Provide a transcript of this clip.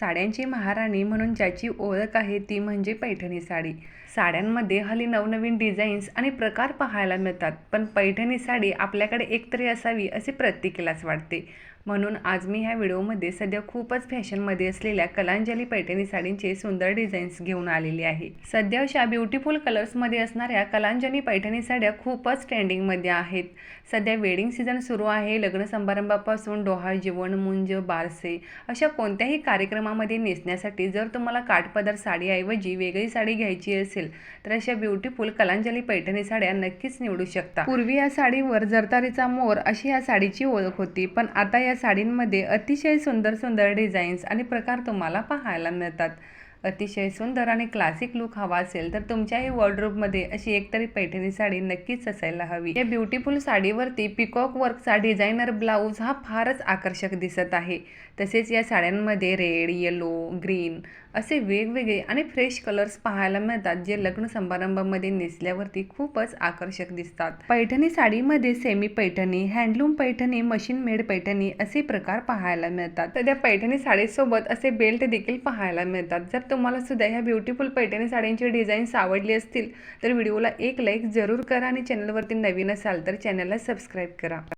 साड्यांची महाराणी म्हणून ज्याची ओळख आहे ती म्हणजे पैठणी साडी. साड्यांमध्ये हल्ली नवनवीन डिझाईन्स आणि प्रकार पाहायला मिळतात पण पैठणी साडी आपल्याकडे एकतरी असावी असे प्रत्येकीलाच वाटते. म्हणून आज मी ह्या व्हिडिओमध्ये सध्या खूपच फॅशनमध्ये असलेल्या कलांजली पैठणी साडींचे सुंदर डिझाईन्स घेऊन आलेली आहे. सध्या अशा ब्युटिफुल कलर्समध्ये असणाऱ्या कलांजली पैठणी साड्या खूपच ट्रेंडिंगमध्ये आहेत. सध्या वेडिंग सीझन सुरू आहे लग्न समारंभापासून डोहाळ जेवण मुंज बारसे अशा कोणत्याही कार्यक्रम कामामध्ये नेसण्यासाठी जर तुम्हाला काठपदर साडीऐवजी वेगळी साडी घ्यायची असेल तर अशा ब्युटिफुल कलांजली पैठणी साड्या नक्कीच निवडू शकता. पूर्वी या साडीवर जरतारीचा मोर अशी या साडीची ओळख होती पण आता या साडींमध्ये अतिशय सुंदर सुंदर डिझाईन्स आणि प्रकार तुम्हाला पाहायला मिळतात. अतिशय सुंदर आणि क्लासिक लुक हवा असेल तर तुमच्याही वॉर्डरोबमध्ये अशी एकतरी पैठणी साडी नक्कीच असायला हवी. या ब्युटिफुल साडीवरती पिकॉक वर्कचा डिझायनर ब्लाऊज हा फारच आकर्षक दिसत आहे. तसेच या साड्यांमध्ये रेड येलो ग्रीन असे वेगवेगळे आणि फ्रेश कलर्स पाहायला मिळतात जे लग्न समारंभामध्ये नेसल्यावरती खूपच आकर्षक दिसतात. पैठणी साडीमध्ये semi Paithani handloom Paithani machine made Paithani असे प्रकार पाहायला मिळतात. तर त्या पैठणी साडीसोबत असे बेल्ट देखील पाहायला मिळतात. जर तुम्हाला सुद्धा ह्या ब्युटिफुल पैठणी साडींचे डिझाईन्स आवडली असतील तर व्हिडिओला एक लाईक जरूर करा आणि चॅनलवरती नवीन असाल तर चॅनलला सबस्क्राईब करा.